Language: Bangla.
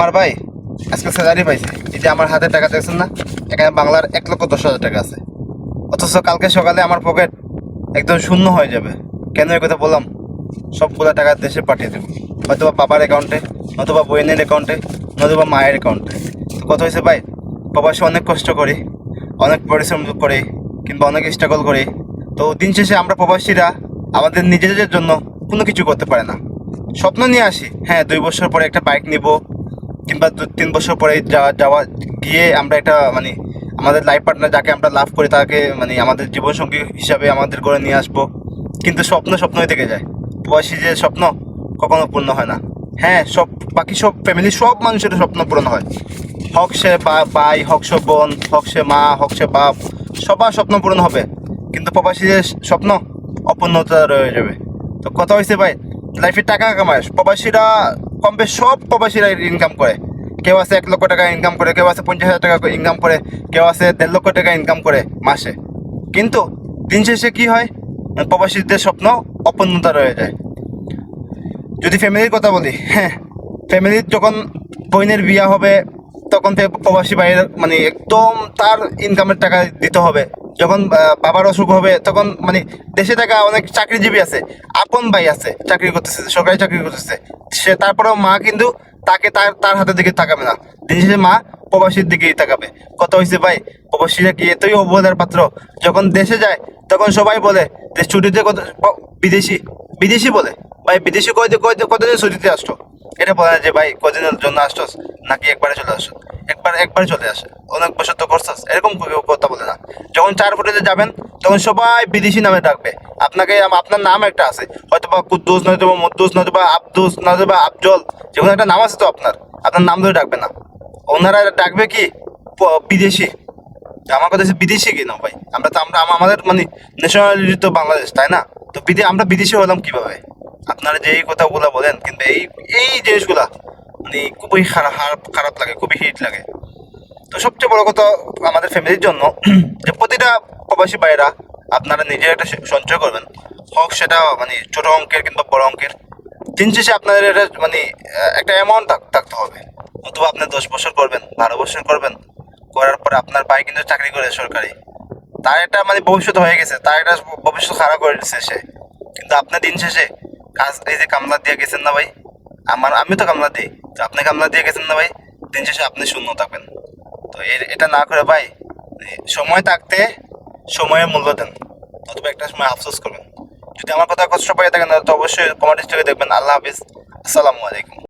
আমার ভাই আজকে স্যালারি পাইছে। এই যে আমার হাতে টাকা দেখছেন না? এখানে বাংলার এক লক্ষ দশ হাজার টাকা আছে। অথচ কালকে সকালে আমার পকেট একদম শূন্য হয়ে যাবে। কেন এই কথা বললাম? সবগুলো টাকা দেশে পাঠিয়ে দেবো। হয়তো বা বাবার অ্যাকাউন্টে নতুবা বইনের অ্যাকাউন্টে নতুবা মায়ের অ্যাকাউন্টে কথা হয়েছে, ভাই, প্রবাসে অনেক কষ্ট করি, অনেক পরিশ্রম করি, কিংবা অনেক স্ট্রাগল করি। তো দিন শেষে আমরা প্রবাসীরা আমাদের নিজেদের জন্য কোনো কিছু করতে পারে না। স্বপ্ন নিয়ে আসি হ্যাঁ দুই বছর পরে একটা বাইক নিব কিংবা দু তিন বছর পরে যাওয়া যাওয়া গিয়ে আমরা একটা মানে আমাদের লাইফ পার্টনার যাকে আমরা লাভ করি, তাকে মানে আমাদের জীবনসঙ্গী হিসাবে আমাদের করে নিয়ে আসব। কিন্তু স্বপ্ন স্বপ্নই থেকে যায়। প্রবাসী যে স্বপ্ন, কখনো পূর্ণ হয় না। হ্যাঁ সব, বাকি সব ফ্যামিলি সব মানুষের স্বপ্ন পূরণ হয়। হক সে ভাই, হক সে বোন, হক সে মা, হক সে বাপ, সবার স্বপ্ন পূরণ হবে। কিন্তু প্রবাসীদের স্বপ্ন, অপূর্ণতা রয়ে যাবে। তো কথা হয়েছে ভাই লাইফে টাকা কামায়। প্রবাসীরা কম বেশ সব প্রবাসীরা ইনকাম করে। কেউ আছে এক লক্ষ টাকা ইনকাম করে, কেউ আছে পঞ্চাশ হাজার টাকা ইনকাম করে, কেউ আছে দেড় লক্ষ টাকা ইনকাম করে মাসে। কিন্তু দিন শেষে কি হয়? প্রবাসীদের স্বপ্ন অপূর্ণতা রয়ে যায়। যদি ফ্যামিলির কথা বলি হ্যাঁ ফ্যামিলির যখন বোনের বিয়া হবে, তখন প্রবাসী ভাইয়ের মানে একদম তার ইনকামের টাকা দিতে হবে। যখন বাবার অসুখ হবে, তখন মানে দেশে থাকা অনেক চাকরিজীবী আছে। আপন ভাই আছে, চাকরি করতেছে, সরকারি চাকরি করতেছে। সে তারপরেও মা কিন্তু তাকে তার তার হাতের দিকে তাকাবে না। দিন মা প্রবাসীর দিকেই তাকাবে। কত হয়েছে ভাই, প্রবাসীরা কি এতই অবহেলার পাত্র? যখন দেশে যায়, তখন সবাই বলে যে ছুটিতে কত বিদেশি বিদেশি বলে? ভাই, বিদেশি কয়দিন কয়দিন, কতদিন ছুটিতে আসতো এটা বলে যে, ভাই কদিনের জন্য আসছস? নাকি একবারে চলে আসছো একবার চলে আসে। অনেক বছর তো করছস, এরকম কথা বলে না। যখন চার ফুটেতে যাবেন, তখন সবাই বিদেশি নামে ডাকবে। আপনাকে, আপনার নাম একটা আছে হয়তো বা কুদ্দুস নয়তো বা মুদ্দুস নয়তো বা আব্দুস নয়তো বা আফজল যে কোনো একটা নাম আছে তো আপনার। আপনার নাম ধরে ডাকবে না। ওনারা ডাকবে কি? বিদেশি। আমার কথা বিদেশি কেন ভাই? আমরা তো, আমরা আমাদের মানে ন্যাশনালিটি তো বাংলাদেশ, তাই না? তো বিদে, আমরা বিদেশি হলাম কীভাবে? আপনারা যে এই কথাগুলো বলেন, কিন্তু এই এই জিনিসগুলা মানে খুবই খারাপ- খারাপ লাগে, খুবই হিট লাগে। তো সবচেয়ে বড় কথা আমাদের ফ্যামিলির জন্য যে প্রতিটা প্রবাসী ভাইরা আপনারা নিজে একটা সঞ্চয় করবেন। হোক সেটা মানে ছোট অঙ্কের কিংবা বড় অঙ্কের। দিন শেষে আপনাদের এটা মানে একটা অ্যামাউন্ট থাকতে হবে। অথবা আপনি দশ বছর করবেন, বারো বছর করবেন। করার পরে আপনার ভাই কিন্তু চাকরি করে সরকারি। তার একটা মানে ভবিষ্যৎ হয়ে গেছে, তার একটা ভবিষ্যৎ খারাপ করে দিচ্ছে সে। কিন্তু আপনার দিন শেষে কাজ, এই যে কামলা দিয়ে গেছেন না ভাই? আমার আমি তো কামলা দিই। তো আপনি কামলা দিয়ে গেছেন না ভাই? দিন শেষে আপনি শূন্য থাকবেন। এটা না করে ভাই সময় থাকতে সময়ের মূল্য দেন। অথবা একটা সময় আফসোস করবেন। যদি আমার কথা কষ্ট পেয়ে থাকেন তো অবশ্যই কমেন্ট দেখবেন। আল্লাহ হাফিজ। আসসালামু আলাইকুম।